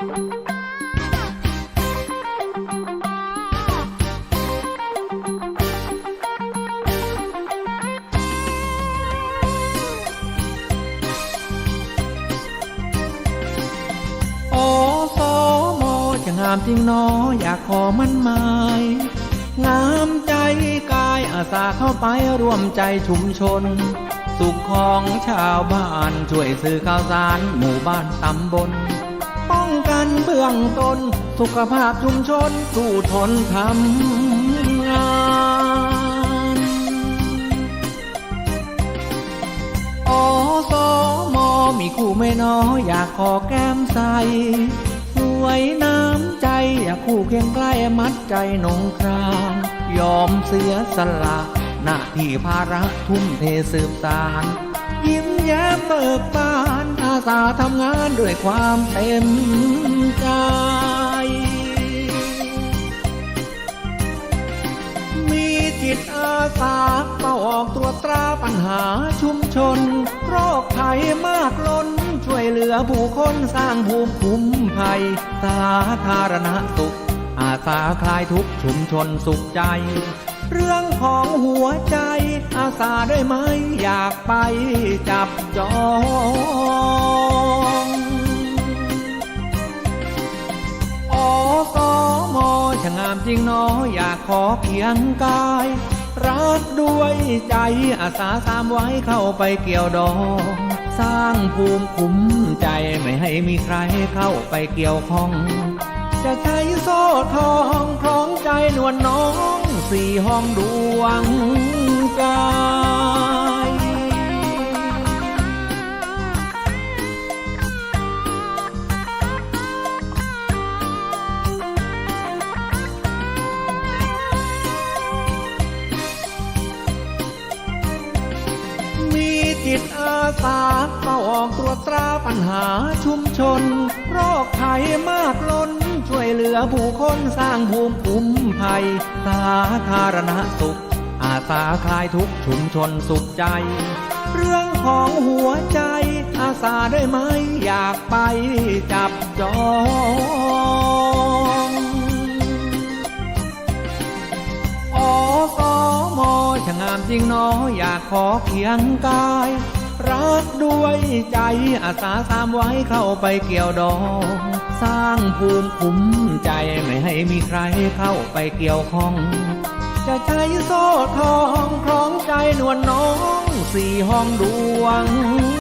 โอสอมอจะงามจริงหนออยากขอมันหมาย งามใจกายอาสาเข้าไปร่วมใจชุมชน สุขของชาวบ้านช่วยสื่อข่าวสารหมู่บ้านตำบลป้องกัน เบื้องต้น สุขภาพชุมชนสู้ทนทำงานอสมมีคู่ไม่น้อยอยากขอแก้มใสสวยน้ำใจ อยากคู่เคียงใกล้มัดใจนงครางยอมเสียสละหน้าที่ภาระทุ่มเทสืบสารยิ้มแย้มเบิกบานอาสาทำงานด้วยความเต็ม จิตอาสาเฝ้าออกตรวจตราปัญหาชุมชน โรคภัยมากล้น ช่วยเหลือผู้คนสร้างภูมิคุ้มภัย สาธารณสุข อาสาคลายทุกชุมชนสุขใจ เรื่องของหัวใจ อาสาได้ไหมอยากไปจับจอง ช่างงามจริงหนออยากขอเพียงกาย รักด้วยใจอาสาสามไว้เข้าไปเกี่ยวดองสร้างภูมิคุ้มใจไม่ให้มีใครเข้าไปเกี่ยวข้อง จะใช้โซ่ทองคล้องใจนวลน้องสี่ห้องดวงใจ จิตอาสาเฝ้าออกตรวจตราปัญหาชุมชน โรคภัยมากล้น ช่วยเหลือผู้คนสร้างภูมิคุ้มภัย สาธารณสุข อาสาคลายทุกชุมชนสุขใจ เรื่องของหัวใจ อาสาได้ไหมอยากไปจับจอง ช่างงามจริงน้ออยากขอเคียงกาย รักด้วยใจอาสาสามไว้เข้าไปเกี่ยวดอง สร้างภูมิคุ้มใจไม่ให้มีใครเข้าไปเกี่ยวข้อง จะใช้โซ่ทองคล้องใจนวลน้องสี่ห้องดวง